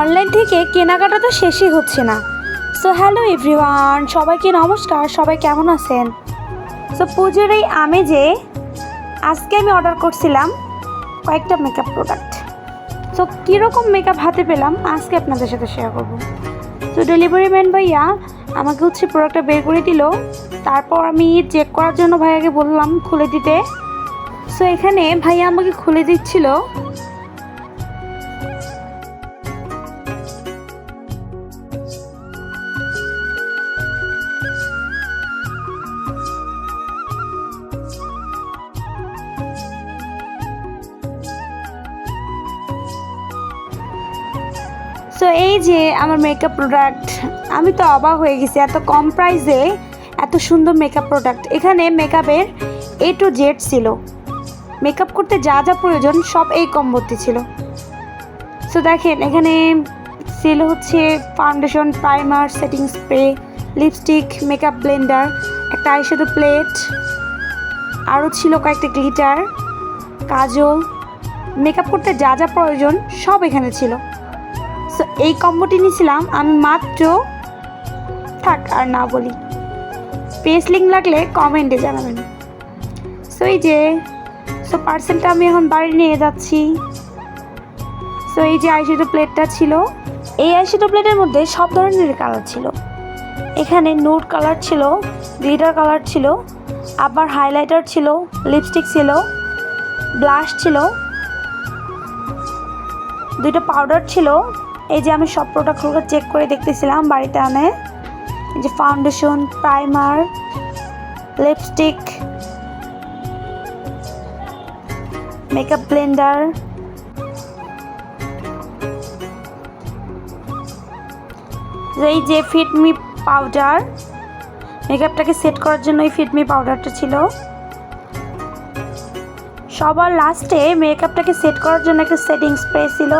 Online থেকে কেনাকাটা তো শেষই হচ্ছে না। সো হ্যালো এভরিওয়ান সবাইকে নমস্কার, সবাই কেমন আছেন? সো পুজোর এই আমেজে আজকে আমি অর্ডার করছিলাম কয়েকটা মেকআপ প্রোডাক্ট সো কীরকম মেকআপ হাতে পেলাম আজকে আপনাদের সাথে শেয়ার করব। তো ডেলিভারি ম্যান ভাইয়া আমাকে হচ্ছে প্রোডাক্টটা বের করে দিল। তারপর আমি চেক করার জন্য ভাইয়াকে বললাম খুলে দিতে। সো এখানে ভাইয়া আমাকে খুলে দিচ্ছিল সো এই যে আমার মেকআপ প্রোডাক্ট আমি তো অবাক হয়ে গেছি, এত কম প্রাইসে এত সুন্দর মেকআপ প্রোডাক্ট এখানে মেকআপের এ টু জেড ছিল। মেকআপ করতে যা যা প্রয়োজন, সব এই কম্বোতে ছিল। সো দেখেন, এখানে ছিল হচ্ছে foundation primer setting spray lipstick makeup blender একটা আইশ্যাডো প্লেট আরও ছিল কয়েকটা গ্লিটার কাজল। মেকআপ করতে যা যা প্রয়োজন, সব এখানে ছিল। এই কম্বোটি নিয়েছিলাম, আমি মাত্র থাক আর না বলি। পেস লিঙ্ক লাগলে কমেন্টে জানাবেন। সো এই যে সো পার্সেলটা আমি এখন বাড়ি নিয়ে যাচ্ছি। সো এই যে আইশ্যাডো প্লেটটা ছিল, এই আইশ্যাডো প্লেটের মধ্যে সব ধরনের কালার ছিল। এখানে নোট কালার ছিল গ্লিটার কালার ছিল আবার হাইলাইটার ছিল লিপস্টিক ছিল ব্লাশ ছিল, দুইটা পাউডার ছিল এই যে আমি সব প্রোডাক্টগুলো চেক করে দেখতেছিলাম বাড়িতে আনে এই যে foundation primer lipstick makeup blender এই যে ফিটমি পাউডার মেকআপটাকে সেট করার জন্য এই ফিটমি পাউডারটা ছিল। সবার লাস্টে মেকআপটাকে সেট করার জন্য একটা সেটিং স্প্রে ছিল।